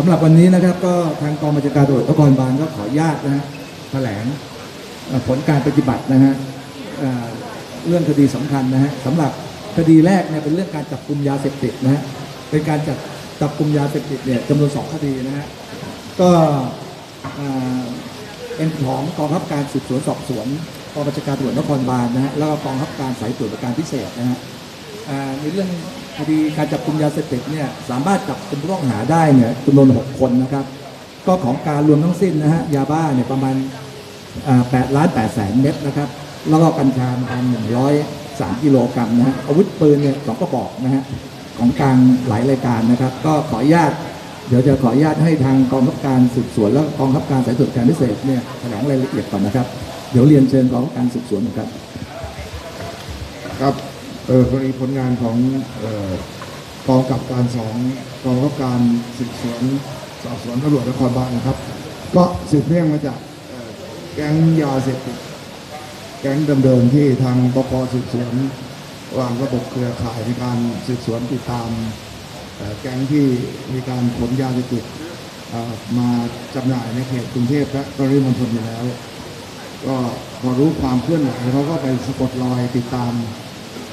สำหรับวันนี้นะครับก็ทางกองบัญชาการตำรวจนครบาลก็ขออนุญาตนะฮะแถลงผลการปฏิบัตินะฮะเรื่องคดีสำคัญนะฮะสำหรับคดีแรกเนี่ยเป็นเรื่องการจับกลุ่มยาเสพติดนะฮะเป็นการจับจับกลุ่มยาเสพติดเนี่ยจำนวนสองคดีนะฮะก็เป็นของกองบังคับการสืบสวนสอบสวนกองบัญชาการตำรวจนครบาลนะฮะแล้วก็กองบังคับการสายตรวจประการพิเศษนะฮะในเรื่อง คดีการจับกลุ่มยาเสพติดเนี่ยสามารถจับกลุ่มผู้ต้องหาได้เนี่ยจำนวน 6 คนนะครับ ก็ของการรวมทั้งสิ้นนะฮะยาบ้าเนี่ยประมาณ8ล้าน8แสนเม็ดนะครับ แล้วก็กัญชาประมาณ103กิโลกรัมนะฮะอาวุธปืนเนี่ยสองกระบอกนะฮะของกลางหลายรายการนะครับ ก็ขออนุญาตเดี๋ยวจะขออนุญาตให้ทางกองบังคับการสืบสวนและกองบังคับการสายตรวจการพิเศษเนี่ยแถลงรายละเอียดก่อนนะครับ เดี๋ยวเรียนเชิญกองบังคับการสืบสวนนะครับครับ กรณีผลงานของเอ่อกองกับการสองกองกับการสืบสวนสอบสวนตำรวจนครบาลนะครับ ก็สืบเนื่องมาจากแก๊งยาเสพติดแก๊งเดิมๆที่ทางปปสืบสวนวางระบบเครือข่ายในการสืบสวนติดตามแก๊งที่มีการขนยาเสพติดมาจำหน่ายในเขตกรุงเทพและปริมณฑลอยู่แล้ว ก็พอรู้ความเคลื่อนไหวเขาก็ไปสะกดรอยติดตาม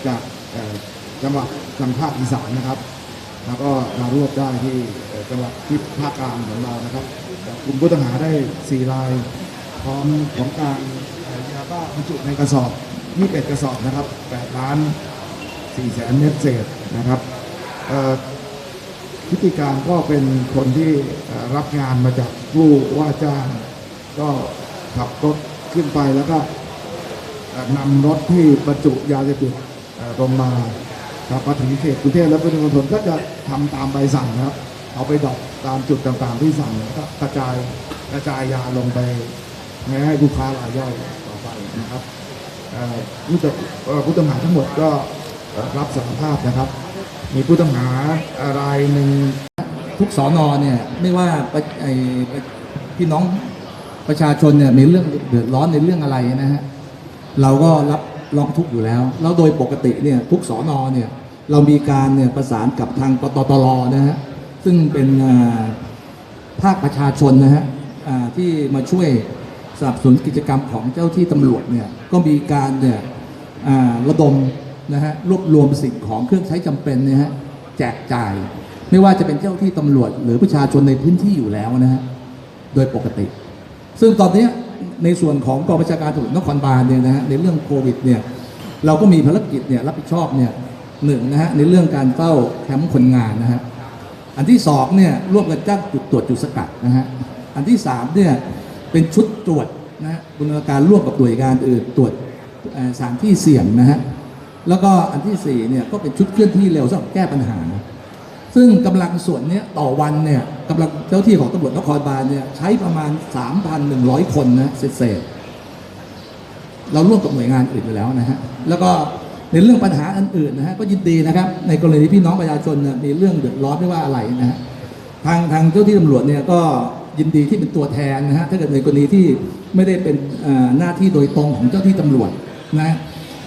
จากจังหวัดทางภาคอีสานนะครับ แล้วก็มารวบได้ที่จังหวัดที่ภาคกลางของเรานะครับกลุ่มผู้ต้องหาได้ 4 ราย พร้อมของกลารยาบ้าบรรจุในกระสอบ21กระสอบนะครับ8ล้าน4แสนเม็ดเศษนะครับพฤติการก็เป็นคนที่รับงานมาจากผู้ว่าจ้าง ก็ขับรถขึ้นไปแล้วก็นำรถที่บรรจุยาเสพติด ลงมาครับมาถึงเขตกรุงเทพและปริมณฑลก็จะทำตามใบสั่งนะครับ เอาไปดอกตามจุดต่างๆที่สั่งก็กระจายกระจายยาลงไปให้ลูกค้ารายย่อยต่อไปนะครับผู้ต้องผู้ต้องหาทั้งหมดก็รับสารภาพนะครับ มีผู้ต้องหารายหนึ่งทุกสอนอเนี่ยไม่ว่าไอพี่น้องประชาชนเนี่ยมีเรื่องเดือดร้อนในเรื่องอะไรนะฮะเราก็รับ ร้องทุกข์อยู่แล้ว แล้วโดยปกติเนี่ยทุกสอนอเนี่ยเรามีการเนี่ยประสานกับทางปตตรนะฮะซึ่งเป็นภาคประชาชนนะฮะที่มาช่วยสนับสนุนกิจกรรมของเจ้าที่ตำรวจเนี่ยก็มีการเนี่ยระดมนะฮะรวบรวมสิ่งของเครื่องใช้จำเป็นนี่ยฮะแจกจ่าย ไม่ว่าจะเป็นเจ้าที่ตำรวจ หรือประชาชนในพื้นที่อยู่แล้วนะฮะโดยปกติ ซึ่งตอนนี้ ในส่วนของกองบัญชาการตำรวจนครบาลเนี่ยนะฮะในเรื่องโควิดเนี่ยเราก็มีภารกิจเนี่ยรับผิดชอบเนี่ยหนึ่งนะฮะในเรื่องการเฝ้าแคมป์คนงานนะฮะอันที่สองเนี่ยร่วมกันจ้างจุดตรวจจุดสกัดนะฮะอันที่สามเนี่ยเป็นชุดตรวจนะฮะบูรณาการร่วมกับหน่วยงานอื่นตรวจสถานที่เสี่ยงนะฮะแล้วก็อันที่สี่เนี่ยก็เป็นชุดเคลื่อนที่เร็วสำหรับแก้ปัญหา ซึ่งกำลังส่วนนี้ต่อวันเนี่ยกำลังเจ้าที่ของตำรวจนครบาลเนี่ยใช้ประมาณ 3,100 คนนะเศษเราร่วมกับหน่วยงานอื่นอยู่แล้วนะฮะ แล้วก็ในเรื่องปัญหาอื่นๆนะฮะก็ยินดีนะครับ ในกรณีที่พี่น้องประชาชนเนี่ยมีเรื่องเดือดร้อนไม่ว่าอะไรนะฮะทางทางเจ้าที่ตำรวจเนี่ยก็ยินดีที่เป็นตัวแทนนะฮะถ้าเกิดในกรณีที่ไม่ได้เป็นหน้าที่โดยตรงของเจ้าที่ตำรวจนะฮะ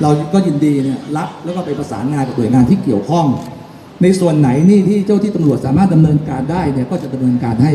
เราก็ยินดีเนี่ยรับแล้วก็ไปประสานงานกับหน่วยงานที่เกี่ยวข้อง ในส่วนไหนนี่ที่เจ้าที่ตำรวจสามารถดำเนินการได้เนี่ยก็จะดำเนินการให้